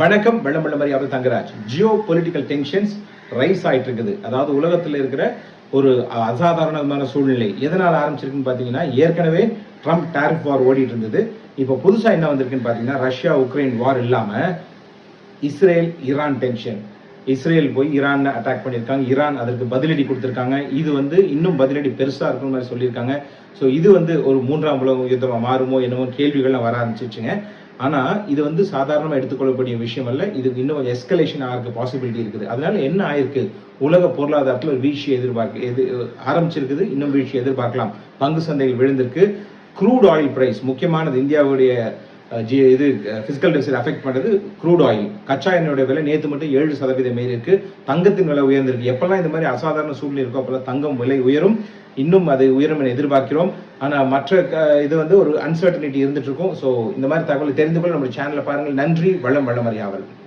வணக்கம் வெள்ளம் வெள்ளம் அவர் Thangaraj geopolitical tensions rise ஆயிட்டு இருக்குது அதாவது உலகத்தில் இருக்கிற ஒரு அசாதாரணமான சூழ்நிலை எதனால் ஆரம்பிச்சிருக்குன்னு பார்த்தீங்கன்னா ஏற்கனவே ட்ரம்ப் டேரிஃப் வார் ஓடிட்டு இருந்தது இப்போ புதுசாக என்ன வந்திருக்குன்னு பார்த்தீங்கன்னா ரஷ்யா உக்ரைன் வார் இல்லாமல் இஸ்ரேல் ஈரான் டென்ஷன் இஸ்ரேல் போய் ஈரான் அட்டாக் பண்ணியிருக்காங்க. ஈரான் அதற்கு பதிலடி கொடுத்துருக்காங்க. இது வந்து இன்னும் பதிலடி பெருசாக இருக்கிற மாதிரி சொல்லியிருக்காங்க. ஸோ இது வந்து ஒரு மூன்றாம் உலக யுத்தமாக மாறுமோ என்னமோ கேள்விகள்லாம் வர ஆரம்பிச்சிச்சுங்க ஆனால் இது வந்து சாதாரணமாக எடுத்துக்கொள்ளக்கூடிய விஷயம் அல்ல இதுக்கு இன்னும் எஸ்கலேஷன் ஆகிறதுக்கு பாசிபிலிட்டி இருக்குது. அதனால என்ன ஆயிருக்கு? உலக பொருளாதாரத்தில் ஒரு வீழ்ச்சி எதிர்பார்க்க எது ஆரம்பிச்சிருக்குது. இன்னும் வீழ்ச்சி எதிர்பார்க்கலாம். பங்கு சந்தைகள் விழுந்திருக்கு. க்ரூட் ஆயில் பிரைஸ் முக்கியமானது இந்தியாவுடைய ஜி இது ஃபிசிக்கல் டெபிசிட் அஃபெக்ட் பண்ணுறது க்ரூட் ஆயில் கச்சா எண்ணெயோட விலை நேற்று மட்டும் ஏழு சதவீதம் மாரி இருக்குது தங்கத்தின் விலை உயர்ந்திருக்கு. எப்பெல்லாம் இந்த மாதிரி அசாதாரண சூழ்நிலை இருக்கோ அப்போல்லாம் தங்கம் விலை உயரும். இன்னும் அது உயரும் என எதிர்பார்க்கிறோம். ஆனால் மற்ற க- இது வந்து ஒரு அன்சர்டனிட்டி இருந்துட்டு இருக்கும். ஸோ இந்த மாதிரி தகவலை தெரிந்து கொள்ள நம்ம சேனலை பாருங்கள். நன்றி வளம் வளமறியாவல்